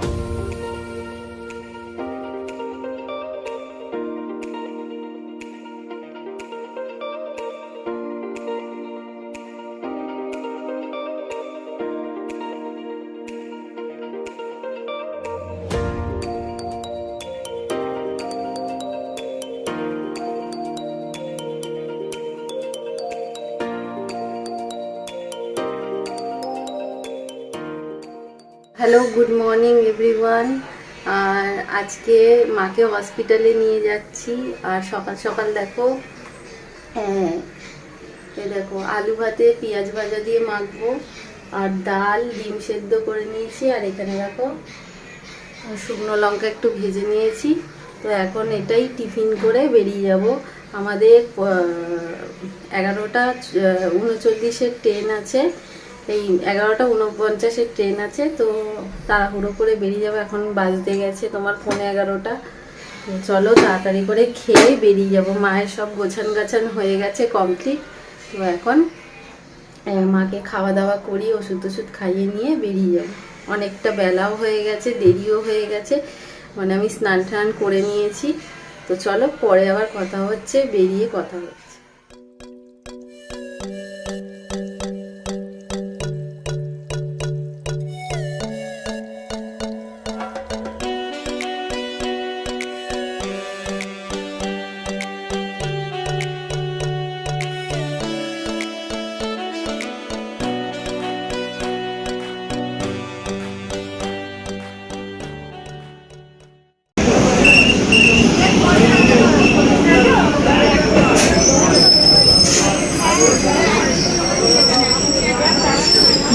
Bye. Hello, good morning everyone. আর আজকে মাকে হসপিটালে নিয়ে যাচ্ছি। আর সকাল সকাল দেখো হ্যাঁ এ দেখো, আলু ভাতে পেঁয়াজ ভাজা দিয়ে মাখবো। আর ডাল, ডিম সেদ্ধ করে নিয়েছি। আর এখানে দেখো, শুকনো লঙ্কা একটু ভেজে নিয়েছি। তো এখন এটাই টিফিন করে বেরিয়ে যাব। আমাদের এগারোটা উনচল্লিশের ট্রেন আছে। এই এগারোটা উনপঞ্চাশের ট্রেন আছে, তো তাড়াহুড়ো করে বেরিয়ে যাব। এখন বাজতে গেছে তোমার ফোনে এগারোটা। চলো তাড়াতাড়ি করে খেয়ে বেরিয়ে যাব। মায়ের সব গোছান গাছান হয়ে গেছে কমপ্লিট তো এখন মাকে খাওয়া দাওয়া করি ওষুধ টষুধ খাইয়ে নিয়ে বেরিয়ে যাব। অনেকটা বেলাও হয়ে গেছে, দেরিও হয়ে গেছে। মানে আমি স্নান টান করে নিয়েছি। তো চলো পরে আবার কথা হচ্ছে, বেরিয়ে কথা হচ্ছে।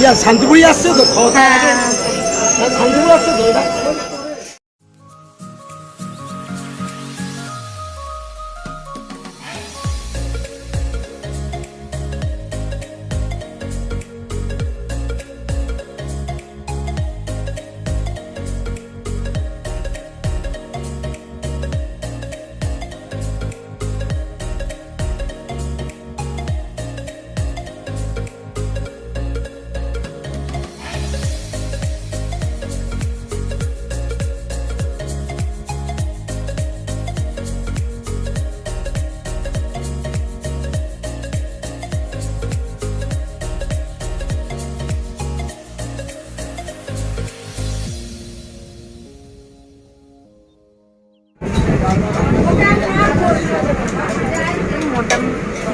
ইয়া শান্তিপুরি আসছে তো খাওয়া আগে? হ্যাঁ, শান্তিপুর আসছে তো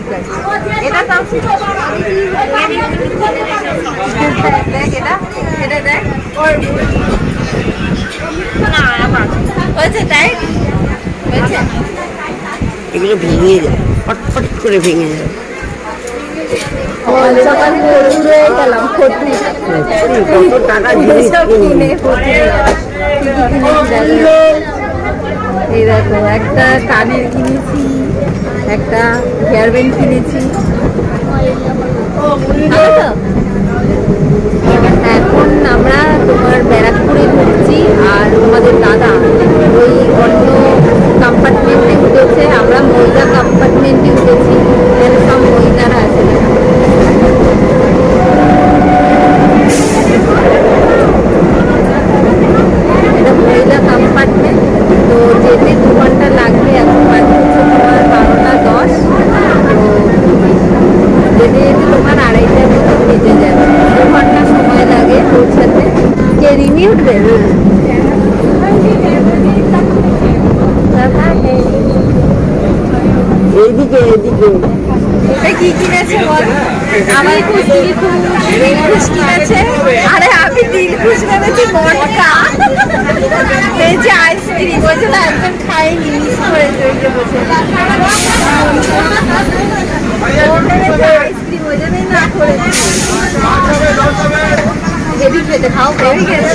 এটা এটা দেখ এটা এটা দেখ এগুলো ভেঙে যায় ফটফট করে ভেঙে যায় টাকা জিনিস সব কিনি। কিনে ফটি এই দেখো, একটা কানের কিনেছি একটা হেয়ার ব্যান্ড কিনেছি। ভালো এখন আমরা তোমার ব্যারাকপুরে ঘুরছি আর তোমাদের দাদা ওই অন্য কম্পার্টমেন্টে উঠেছে। আমরা মহিলা কম্পার্টমেন্টে উঠেছি এখানে সব মহিলারা আছে এটা মহিলা কম্পার্টমেন্ট তো যেতে দু ঘণ্টা লাগবে এখন বাজে হচ্ছে তোমার বারোটা দশ তো যেতে যেতে তোমার আড়াইটার মতো বেজে যাবে দু ঘণ্টা সময় লাগে পৌঁছাতে কে রিমি উঠবে এইদিকে এইদিকে এটা কি কিনেছে বল আমার দিলখুশ দিলখুশ কিনেছে আরে আমি দিলখুশ ভেবেছি মটকা এই যে আইসক্রিম ওই জন্য একজন খাইনি মিস করেছে ওই যে বসে ও ভেবেছে আইসক্রিম ওই জন্যই না করেছে হেভি খেতে খাও হেভি খেতে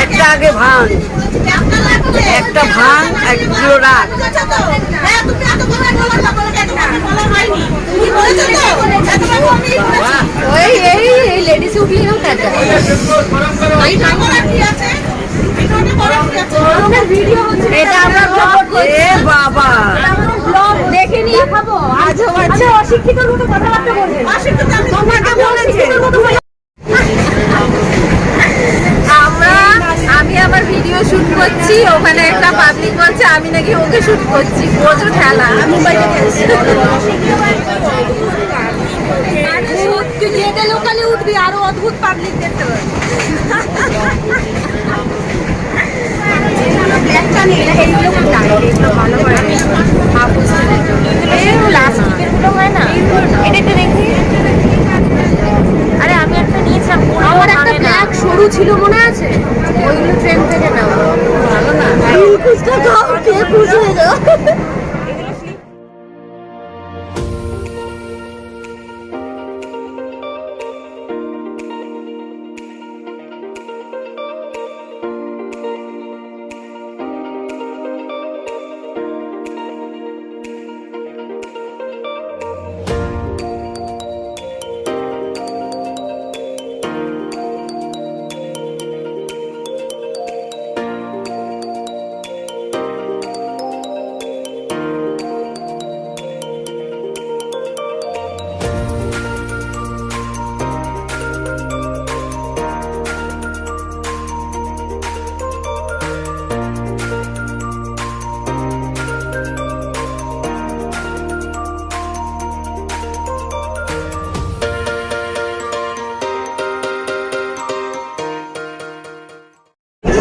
একটা আগে ভাঙ। একটা ভাঙ একগুলো রাখ ওই এই এই লেডিস উঠলি না টাটা এটা আমরা ব্লগ এ বাবা। ব্লগ দেখে নিয়ে খাব। আজ হচ্ছে অশিক্ষিত মতো কথাবার্তা তোমাকে বলেছে? আমি নাকি ওকে শুট করছি। বোঝো ঠেলা মুম্বাই থেকে যেতে লোকালে উঠবি আরও অদ্ভুত পাবলিক দেখতে একটা একটু আরে আমি একটা নিয়েছিলাম আমার একটা ব্যাগ সরু ছিল মনে আছে ওইগুলো ট্রেন থেকে নাও ভালো না কুচটা দাও কে কুচে দাও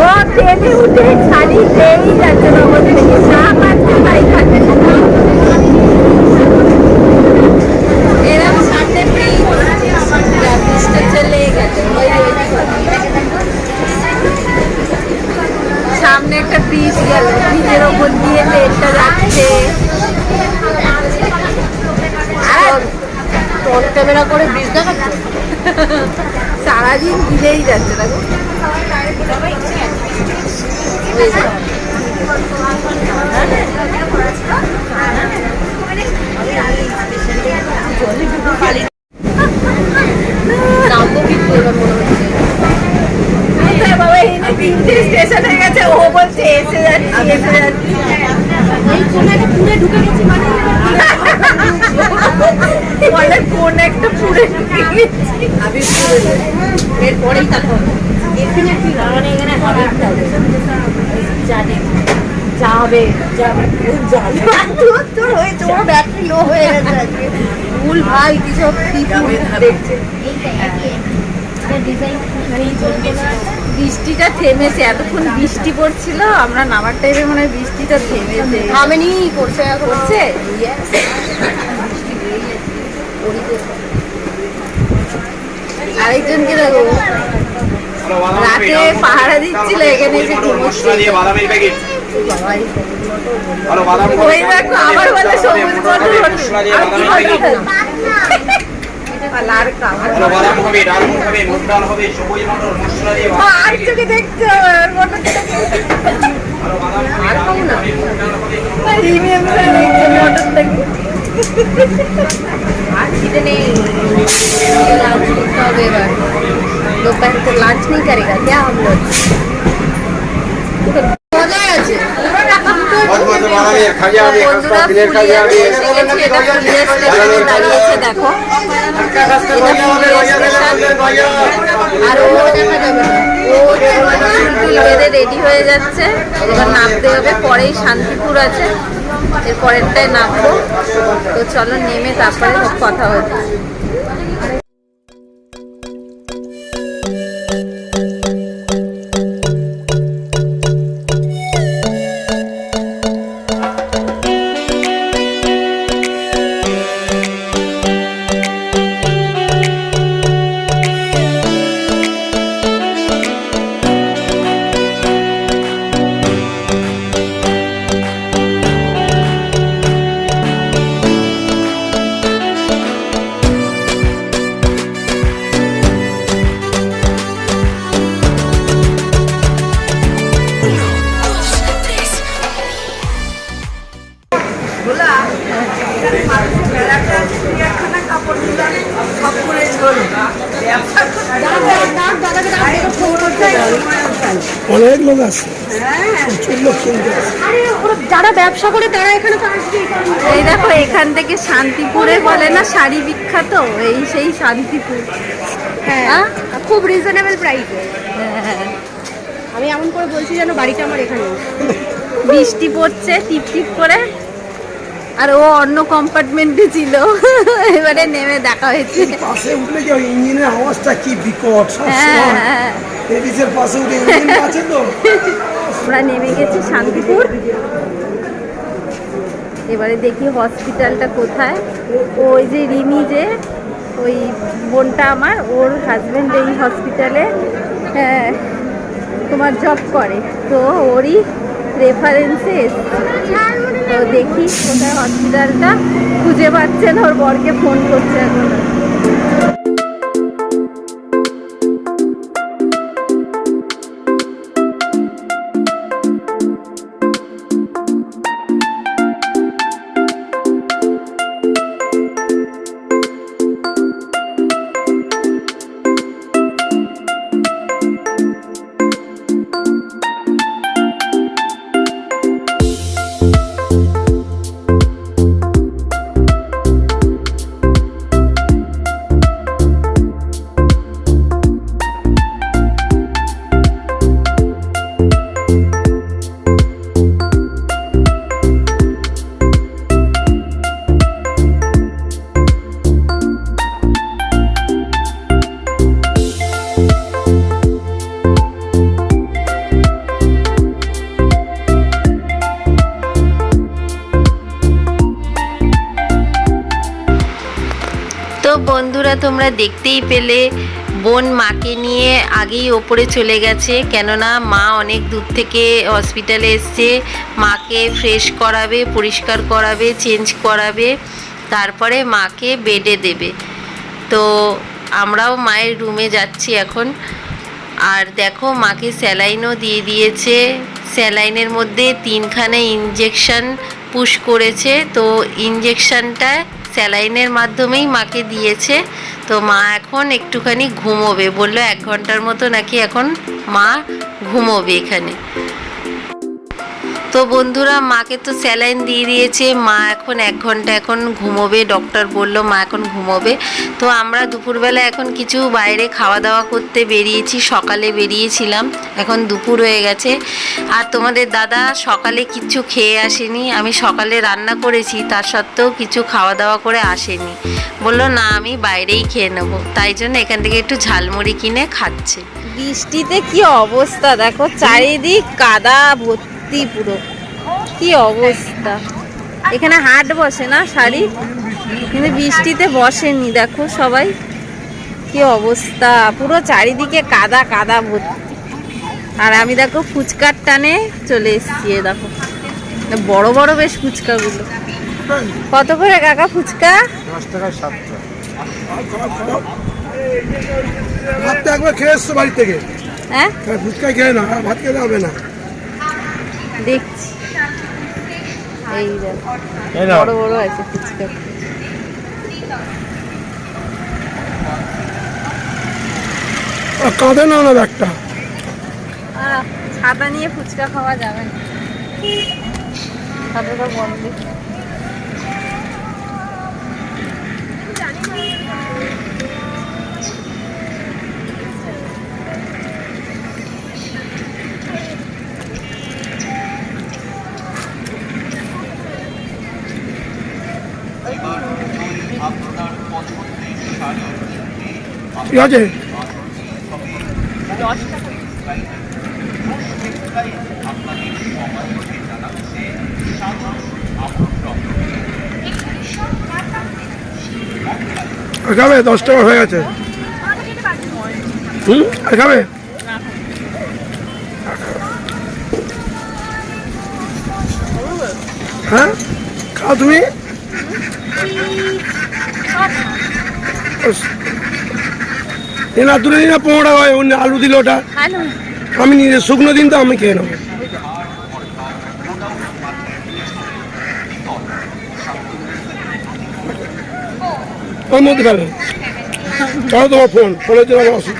ও ট্রেনে উঠে শাড়ি পেয়েই যাচ্ছে না আমাদের চা খাচ্ছে তাই খাচ্ছে এরকম সামনে ব্রিজ ব্রিজটা চলে গেছে ওই ওই সামনে একটা ব্রিজ গেল ব্রিজের ওপর দিয়ে ট্রেনটা যাচ্ছে আর তোর ক্যামেরা করে ব্রিজ দেখাচ্ছে সারাদিন গিলেই যাচ্ছে দেখো নামবো কিন্তু এবার মনে হচ্ছে কোথায় বাবা এই যে তিনটে স্টেশন হয়ে গেছে ও বলছে এসে যাচ্ছি এসে যাচ্ছি বলে কোন একটা পুরে ঢুকে গেছি আমি এরপরেই তারপর এখানে কি মানে এখানে হবে জানে যাবে যাবে যাবে তোর তোর হয়েছে ওর ব্যাটারি লো হয়ে গেছে আজকে ভুল ভাই কি সব কি দেখছে বৃষ্টিটা থেমেছে এতক্ষণ বৃষ্টি পড়ছিল আমরা নামার টাইমে মনে হয় বৃষ্টিটা থেমেছে। থামেনি করছে করছে আরেকজনকে দেখো। রাতে পাহারা দিচ্ছিল এখানে এসে আর চোখে দেখতে আর খিদে নেই। করতে হবে এবার। दोपहर को लंच नहीं करेगा क्या हम लोग মজাই আছে মজমজে বাদামি খাইয়া হবে বন্ধুরা দিনের খাইয়া হবে ফুলিয়ে এসে গেছি এটা ফুলিয়ে স্টেশনে দাঁড়িয়েছে দেখো এটা ফুলিয়ে স্টেশন আর ও দেখা যাবে না। ও চুল বেঁধে রেডি হয়ে যাচ্ছে এবার নামতে হবে পরেই শান্তিপুর আছে এর পরেরটায় নামবো তো চলো নেমে তারপরে সব কথা হচ্ছে শাড়ি বিখ্যাত এই সেই শান্তিপুর। হ্যাঁ। খুব রিজনেবল প্রাইসে হ্যাঁ আমি এমন করে বলছি যেন বাড়িটা আমার এখানে বৃষ্টি পড়ছে টিপ টিপ করে আর ও অন্য কম্পার্টমেন্টে ছিল। এবারে নেমে দেখা হয়েছে। পাশে উঠলে কি ইঞ্জিনের আওয়াজটা কি বিকট হ্যাঁ সবসময় হ্যাঁ লেডিসের পাশে উঠে ইঞ্জিন আছে তো? আমরা নেমে গেছি শান্তিপুর। এবারে দেখি হসপিটালটা কোথায়। ওই যে রিমি যে ওই বোনটা আমার ওর হাজব্যান্ড এই হসপিটালে হ্যাঁ, তোমার জব করে। তো ওরই রেফারেন্সে তো দেখি কোথায় হসপিটালটা খুঁজে পাচ্ছেন ওর বরকে ফোন করছে এখন। দেখতেই পেলে। বোন মাকে নিয়ে আগেই ওপরে চলে গেছে, কেননা মা অনেক দূর থেকে হসপিটালে এসছে। মাকে ফ্রেশ করাবে, পরিষ্কার করাবে চেঞ্জ করাবে, তারপরে মাকে বেডে দেবে। তো আমরাও মায়ের রুমে যাচ্ছি এখন। আর দেখো মাকে স্যালাইনও দিয়ে দিয়েছে। স্যালাইনের মধ্যে তিনখানে ইঞ্জেকশন পুশ করেছে। তো ইঞ্জেকশনটা স্যালাইনের মাধ্যমেই মাকে দিয়েছে। তো মা এখন একটুখানি ঘুমোবে। বলল এক ঘণ্টার মতো নাকি এখন মা ঘুমোবে এখানে। তো বন্ধুরা, মাকে তো স্যালাইন দিয়ে দিয়েছে। মা এখন এক ঘণ্টা এখন ঘুমোবে ডক্টর বলল মা এখন ঘুমোবে। তো আমরা দুপুরবেলা এখন কিছু বাইরে খাওয়া দাওয়া করতে বেরিয়েছি, সকালে বেরিয়েছিলাম। এখন দুপুর হয়ে গেছে। আর তোমাদের দাদা সকালে কিচ্ছু খেয়ে আসেনি। আমি সকালে রান্না করেছি, তার সত্ত্বেও কিছু খাওয়া দাওয়া করে আসেনি। বলল, না, আমি বাইরেই খেয়ে নেব। তাই জন্য এখান থেকে একটু ঝালমুড়ি কিনে খাচ্ছে। বৃষ্টিতে কি অবস্থা দেখো, চারিদিক কাদা ভর্তি। পুরো। কি অবস্থা? এখানে হাট বসে না শাড়ি? কিন্তু বৃষ্টিতে বসেনি দেখো সবাই। কি অবস্থা? পুরো চারিদিকে কাদা কাদা ভর্তি। আর আমি দেখো ফুচকার টানে চলে এসছি দেখো। বড় বড় বেশ ফুচকাগুলো। কত করে কাকা ফুচকা? ভাতটা একবার খেয়ে এসছো বাড়ি থেকে? হ্যাঁ? ফুচকা খেয়ে না ভাত খেতে হবে না। দেখছি। এই বড় বড় আছে ফুচকা। কাঁদে না না ব্যাগটা। ছাতা নিয়ে ফুচকা খাওয়া যাবে না। ছাতাটা বন্ধ। ঠিক আছে? খাবে? দশ টাকা হয়ে গেছে। হুম? খাবে? হ্যাঁ? খাও তুমি। না দূরে দিন না টাকা হয় অন্য আলু দিল ওটা। আমি নিজে শুকনো দিন তো আমি খেয়ে নেব। ওর মধ্যে ফেলো। চলো তোমার ফোন ফোনের জন্য আমার অসুখ।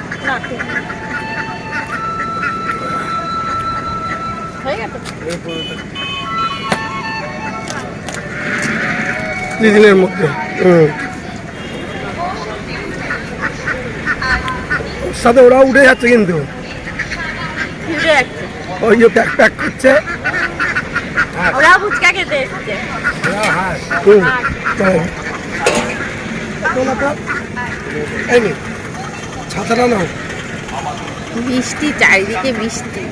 দিদিনের মধ্যে হুম। সাথে ওরা উঠে যাচ্ছে কিন্তু। ওই যে প্যাক প্যাক করছে। ওরা ফুচকা খেতে এসছে। ছাতাটা নাও। বৃষ্টি চারিদিকে বৃষ্টি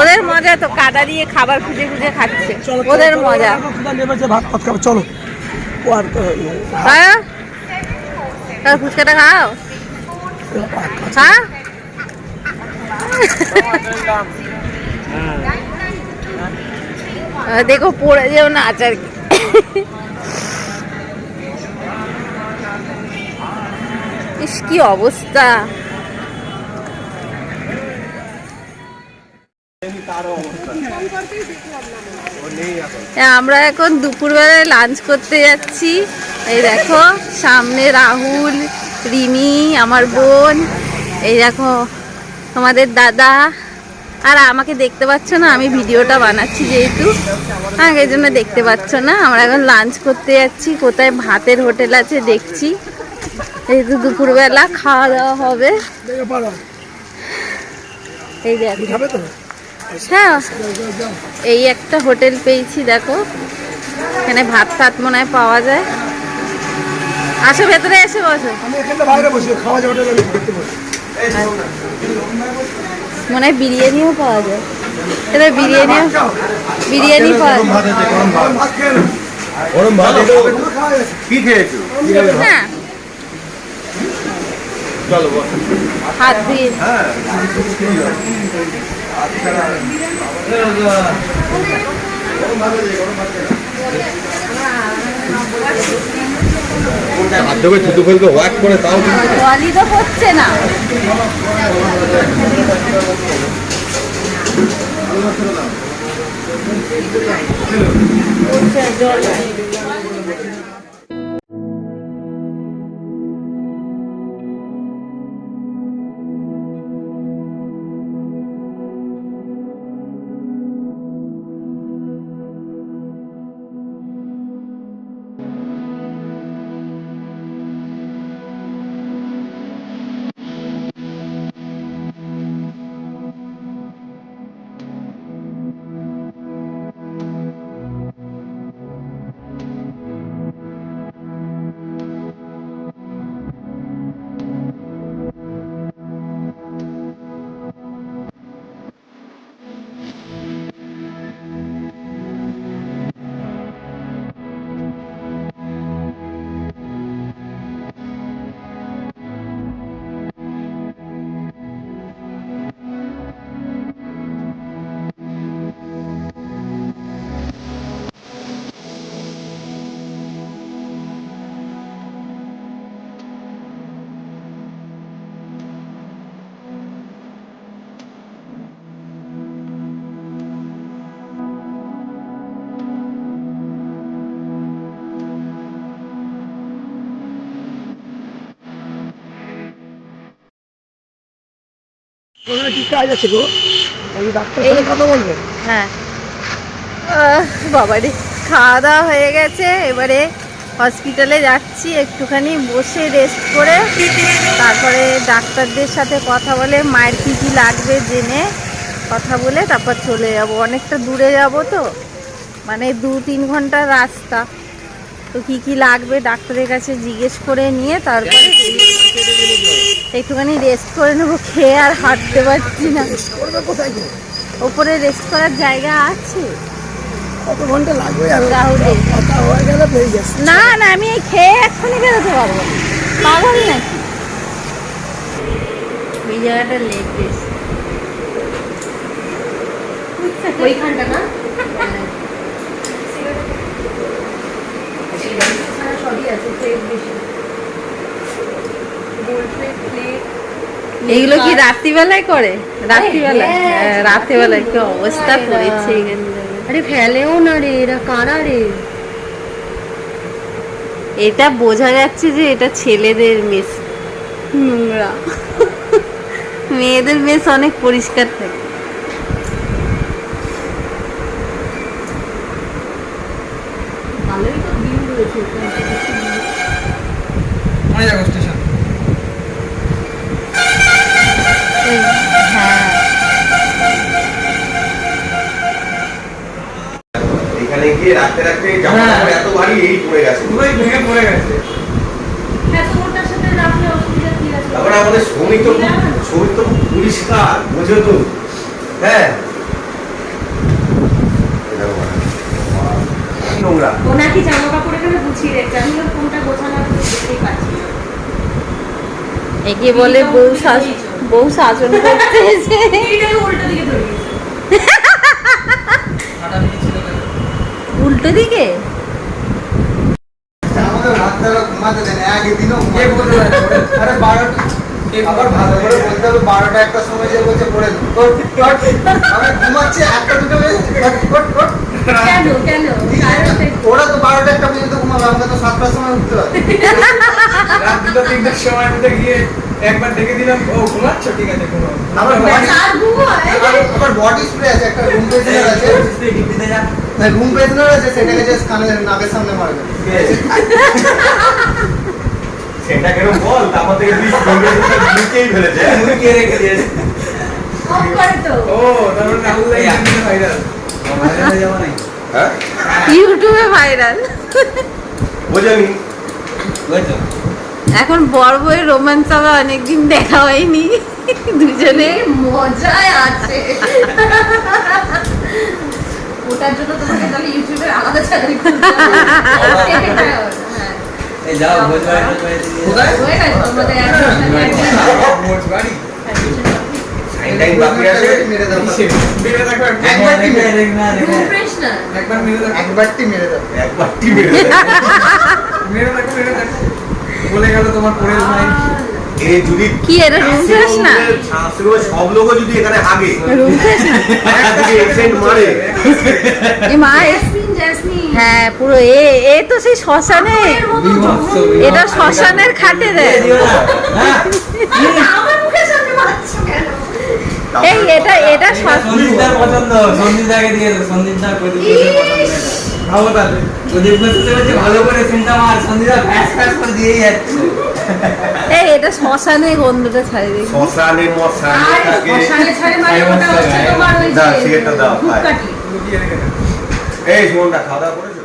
ওদের মজা তো কাদা দিয়ে খাবার খুঁজে খুঁজে খাচ্ছে। ওদের মজা। ভাত চলো। হ্যাঁ? ফুচকাটা খাও? দেখো পড়ে যেও না আচার ইস কি অবস্থা আমরা এখন দুপুরবেলায় লাঞ্চ করতে যাচ্ছি। এই দেখো, সামনে রাহুল। রিমি আমার বোন এই দেখো তোমাদের দাদা। আর আমাকে দেখতে পাচ্ছ না আমি ভিডিওটা বানাচ্ছি যেহেতু। হ্যাঁ এই জন্য দেখতে পাচ্ছ না আমরা এখন লাঞ্চ করতে যাচ্ছি কোথায় ভাতের হোটেল আছে দেখছি। এই তো দুপুরবেলা খাওয়া দাওয়া হবে। এই দেখো হ্যাঁ এই একটা হোটেল পেয়েছি দেখো। এখানে ভাত টাত মনে হয় পাওয়া যায়। আসো ভেতরে এসে বসো। আমি এখানে বাইরে বসি খাওয়া যাওয়া আমি দেখতে বসি। মনে হয় বিরিয়ানিও পাওয়া যায়। এটা বিরিয়ানিও বিরিয়ানি পাওয়া যায়। গরম ভাত। কি খেয়েছো? হ্যাঁ। ধরে থুতু ফেলকে ওয়াক করে তাও কিন্তু তো হচ্ছে না। ওখানে কি কাজ আছে গো? আমি ডাক্তার সাথে কথা বলবেন হ্যাঁ। বাবারে খাওয়া দাওয়া হয়ে গেছে এবারে হসপিটালে যাচ্ছি একটুখানি বসে রেস্ট করে তারপরে ডাক্তারদের সাথে কথা বলে মায়ের কী কী লাগবে জেনে কথা বলে তারপর চলে যাব। অনেকটা দূরে যাব তো মানে দু তিন ঘণ্টার রাস্তা। তো কী কী লাগবে ডাক্তারের কাছে জিজ্ঞেস করে নিয়ে তারপরে একটুখানি রেস্ট করে নেব খেয়ে আর হাঁটতে পারছি না। করবে কোথায় ওপরে রেস্ট করার জায়গা আছে। কত ঘণ্টা লাগবে হয়ে না না আমি এই খেয়ে এক্ষুনি বেরোতে পারব। না। পাগল নাকি? ওই জায়গাটা লেট বেশি। ওইখানটা না? সবই আছে বেশি। গোল প্লেট প্লেট এগুলো কি রাত্রিবেলায় করে? রাত্রিবেলায়? হ্যাঁ, হ্যাঁ, রাত্রিবেলায় কি অবস্থা করেছে আরে ফেলেও না রে এরা কারা রে? এটা বোঝা যাচ্ছে যে এটা ছেলেদের মেস নোংরা। মেয়েদের মেস অনেক পরিষ্কার থাকে। ভালোই তো ভিউ রয়েছে দিয়ে রাখতে রাখতে জামা কাপড় এত ভারী এই পড়ে গেছে। পুরোই ভেঙে পড়ে গেছে। তারপরে আমাদের শ্রমিক তো খুব- শ্রমিক তো পরিষ্কার বোঝো তো। হ্যাঁ। এই দেখো বাবা। কি নোংরা। ওনাকে জামা কাপড় এখানে গুছিয়ে রেখেছে। আমি কোনটা গোছানো দেখতেই পাচ্ছি একে বলে বউ শাস বউ শাসন করতে এসে উল্টো দিকে উল্টো দিকে ওরা তো বারোটা একটা পর্যন্ত ঘুমাবে তো সাতটার সময় উঠতে হবে। রাত দুটো তিনটার সময় গিয়ে একবার ডেকে দিলাম ও ঘুমাচ্ছ? ঠিক আছে ঘুমাও। আমার বডি আর ঘুমোয়? স্প্রে আছে একটা আছে। রুম পেছনের আছে সেটাকে জাস্ট কানের নাকের সামনে মারবে সেটা কেন বল? তারপর থেকে তুই সঙ্গে লুকিয়েই ফেলেছে। লুকিয়ে রেখে দিয়েছে। অফ করে তো। ও তারপর রাহুল ভাই ভাইরাল হ্যাঁ? ইউটিউবে ভাইরাল এখন বর বউয়ের রোমান্স আবার অনেকদিন দেখা হয়নি। দুজনে মজায় আছে। ওটার জন্য তোমাকে তাহলে ইউটিউবে আলাদা চ্যানেল খুলতে এই যাও ভোজ কোথায় গেছে তোমাদের admission ভোজ বাড়ি। সাইন টাইন বাকি আছে। মেরে দাও। মেরে দেখো একবারটি মেরে room একবার মেরে দাও একবার মেরে মেরে বলে গেল তোমার পরের ভাই এ যদি কি এটা রুম ফ্রেশ না? শাশুড়ি সব লোক যদি এখানে হাগে রুম ফ্রেশ না? যদি এক্সেন্ট মারে। এ মা এ- জেসমিন জেসমিন হ্যাঁ পুরো এ এ তো সেই শ্মশানে। এটা শ্মশানের খাটে রে আমার মুখের সামনে মারছো কেন? এই এটা এটা সন্দীপদার পছন্দ সন্দীপদাকে দিয়ে সন্দীপদার প্রদীপ ভাবো তাহলে প্রদীপ বলতে বলছে ভালো করে চিন্তা মার সন্দীপদা ফ্যাস ফ্যাস করে দিয়েই যাচ্ছে। এই এটা শ্মশানে গন্ধটা ছাড়ি দেখি শ্মশানে মশানে থাকে মশানে ছাড়ে মানে ওটা হচ্ছে তোমার ওই দাও, যে দাও, খাই। ধূপকাঠি। লুকিয়ে রেখে দেবো এই সুমনটা খাওয়া দাওয়া করেছ?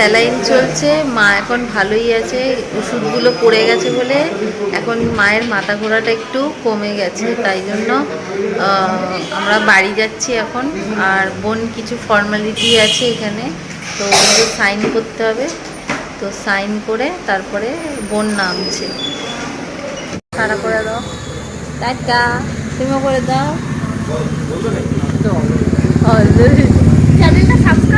স্যালাইন চলছে মা এখন ভালোই আছে ওষুধগুলো পড়ে গেছে বলে এখন মায়ের মাথা ঘোরাটা একটু কমে গেছে তাই জন্য আমরা বাড়ি যাচ্ছি এখন আর বোন কিছু ফর্মালিটি আছে এখানে তো ওগুলো সাইন করতে হবে তো সাইন করে তারপরে বোন নামছে। সারা করে দাও। টাটা। তুমিও করে দাও। চ্যানেলটা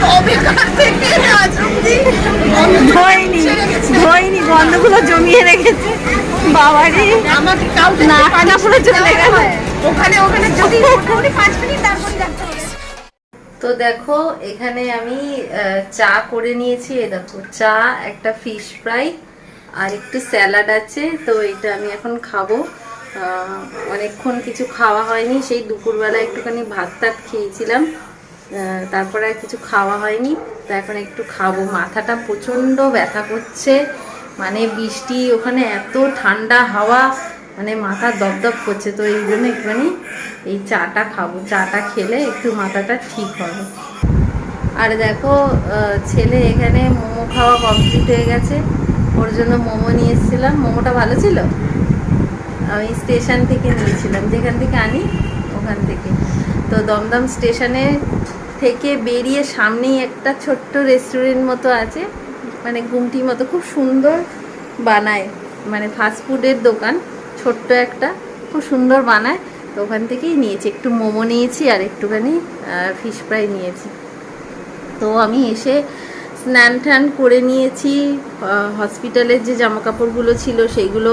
হয়েছে তবে কার থেকে আজ অব্দি ধোয়নি ধোয়নি গন্ধগুলো জমিয়ে রেখেছে। বাবারে আমাকে কাউকে নাকটা পুরো চলে গেল। ওখানে ওখানে যদি মোটামুটি পাঁচ মিনিট তারপরে যাচ্ছে তো দেখো এখানে আমি চা করে নিয়েছি। এই দেখো চা একটা ফিশ ফ্রাই আর একটু স্যালাড আছে। তো এটা আমি এখন খাব। অনেকক্ষণ কিছু খাওয়া হয়নি। সেই দুপুরবেলা একটুখানি ভাত টাত খেয়েছিলাম। তারপরে আর কিছু খাওয়া হয়নি। তো এখন একটু খাব। মাথাটা প্রচণ্ড ব্যথা করছে। মানে বৃষ্টি, ওখানে এত ঠান্ডা হাওয়া মানে মাথা দপদপ করছে। তো এই জন্য একটুখানি এই চাটা খাব। চাটা খেলে একটু মাথাটা ঠিক হবে। আর দেখো ছেলে এখানে মোমো খাওয়া কমপ্লিট হয়ে গেছে। ওর জন্য মোমো নিয়ে এসেছিলাম। মোমোটা ভালো ছিল? আমি স্টেশন থেকে নিয়েছিলাম। যেখান থেকে আনি, ওখান থেকে। তো দমদম স্টেশনে থেকে বেরিয়ে সামনেই একটা ছোট্ট রেস্টুরেন্ট মতো আছে মানে গুমটি মতো, খুব সুন্দর বানায় মানে ফাস্টফুডের দোকান, ছোট্ট একটা, খুব সুন্দর বানায়, তো ওখান থেকেই নিয়েছি। একটু মোমো নিয়েছি আর একটুখানি ফিশ ফ্রাই নিয়েছি। তো আমি এসে স্নান টান করে নিয়েছি হসপিটালের যে জামা কাপড়গুলো ছিল সেইগুলো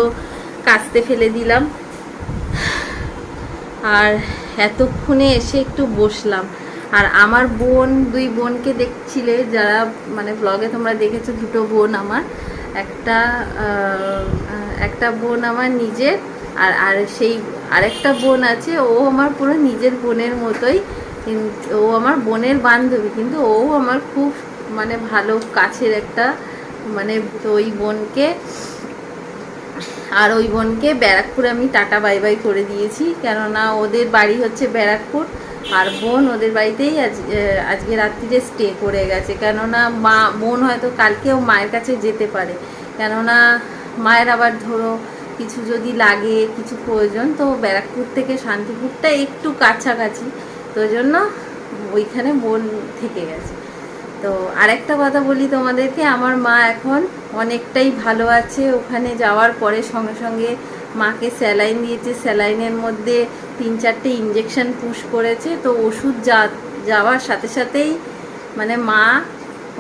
কাচতে ফেলে দিলাম। আর এতক্ষণে এসে একটু বসলাম। আর আমার বোন, দুই বোনকে দেখছিলে যারা মানে ব্লগে তোমরা দেখেছ, দুটো বোন আমার। একটা একটা বোন আমার নিজের আর আর সেই আরেকটা বোন আছে, ও আমার পুরো নিজের বোনের মতোই। ও আমার বোনের বান্ধবী, কিন্তু ও আমার খুব মানে ভালো কাছের একটা মানে ওই বোনকে। আর ওই বোনকে ব্যারাকপুরে আমি টাটা বাই বাই করে দিয়েছি, কেননা ওদের বাড়ি হচ্ছে ব্যারাকপুর। আর বোন ওদের বাড়িতেই আজ আজকে রাত্রিরে স্টে করে গেছে। কেননা মা, বোন হয়তো কালকেও মায়ের কাছে যেতে পারে। কেননা মায়ের আবার ধরো কিছু যদি লাগে, কিছু প্রয়োজন, তো ব্যারাকপুর থেকে শান্তিপুরটা একটু কাছাকাছি। তো জন্য ওইখানে বোন থেকে গেছে। তো আরেকটা কথা বলি তোমাদেরকে, আমার মা এখন অনেকটাই ভালো আছে। ওখানে যাওয়ার পরে সঙ্গে সঙ্গে মাকে স্যালাইন দিয়েছে। স্যালাইনের মধ্যে তিন চারটে ইঞ্জেকশন পুশ করেছে, তো ওষুধ যা, যাওয়ার সাথে সাথেই মানে মা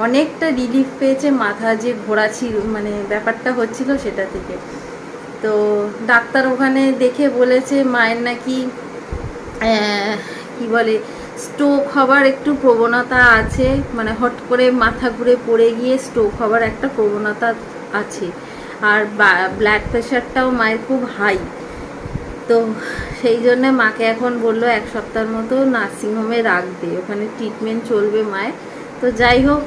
অনেকটা রিলিফ পেয়েছে, মাথা যে ঘোরা ছিল মানে ব্যাপারটা হচ্ছিল সেটা থেকে। তো ডাক্তার ওখানে দেখে বলেছে, মায়ের নাকি কি বলে স্ট্রোক হবার একটু প্রবণতা আছে মানে হট করে মাথা ঘুরে পড়ে গিয়ে স্ট্রোক হবার একটা প্রবণতা আছে। আর ব্লাড প্রেশারটাও মায়ের খুব হাই তো সেই জন্য মাকে এখন বলল এক সপ্তাহের মতো নার্সিংহোমে রাখবে, ওখানে ট্রিটমেন্ট চলবে মায়ের। তো যাই হোক,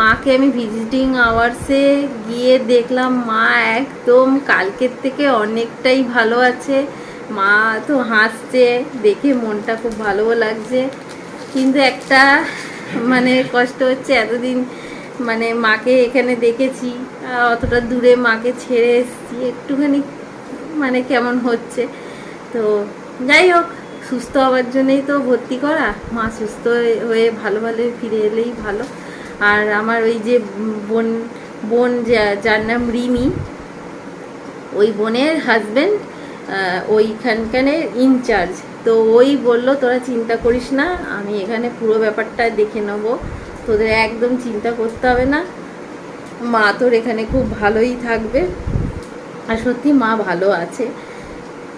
মাকে আমি ভিজিটিং আওয়ার্সে গিয়ে দেখলাম মা একদম কালকের থেকে অনেকটাই ভালো আছে। মা তো হাসছে, দেখে মনটা খুব ভালোও লাগছে। কিন্তু একটা মানে কষ্ট হচ্ছে, এতদিন মানে মাকে এখানে দেখেছি অতটা দূরে মাকে ছেড়ে এসেছি, একটুখানি মানে কেমন হচ্ছে। তো যাই হোক, সুস্থ হওয়ার জন্যই তো ভর্তি করা। মা সুস্থ হয়ে- ভালো ভালো ফিরে এলেই ভালো। আর আমার ওই যে বোন বোন যার নাম রিমি, ওই বোনের হাজবেন্ড ওইখানকানের ইনচার্জ তো ওই বলল, তোরা চিন্তা করিস না, আমি এখানে পুরো ব্যাপারটা দেখে নেব। তোদের একদম চিন্তা করতে হবে না। মা তোর এখানে খুব ভালোই থাকবে। আর সত্যি মা ভালো আছে।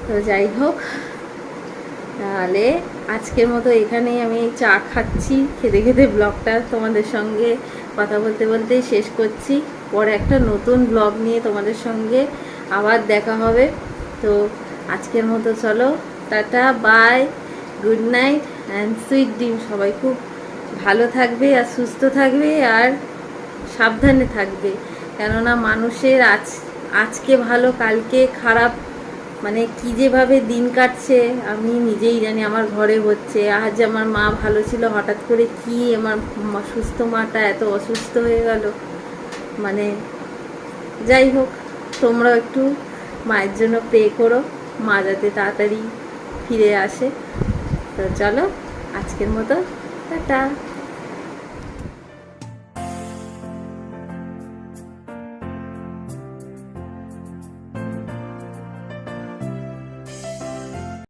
তো যাই হোক, তাহলে আজকের মতো এখানেই আমি চা খাচ্ছি, খেতে খেতে ব্লগটা তোমাদের সঙ্গে কথা বলতে বলতেই শেষ করছি। পরে একটা নতুন ব্লগ নিয়ে তোমাদের সঙ্গে আবার দেখা হবে। তো আজকের মতো চলো, tata, bye, good night and sweet dream. সবাই খুব ভালো থাকবে আর সুস্থ থাকবে আর সাবধানে থাকবে। কেননা মানুষের আজ, আজকে ভালো, কালকে খারাপ মানে কি যেভাবে দিন কাটছে, আমি নিজেই জানি আমার ঘরে হচ্ছে। আজ আমার মা ভালো ছিল, হঠাৎ করে কি আমার সুস্থ মাটা এত অসুস্থ হয়ে গেল। মানে যাই হোক তোমরাও একটু মায়ের জন্য প্রে করো, মা যাতে তাড়াতাড়ি ফিরে আসে। তো চলো, আজকের মতো, টাটা।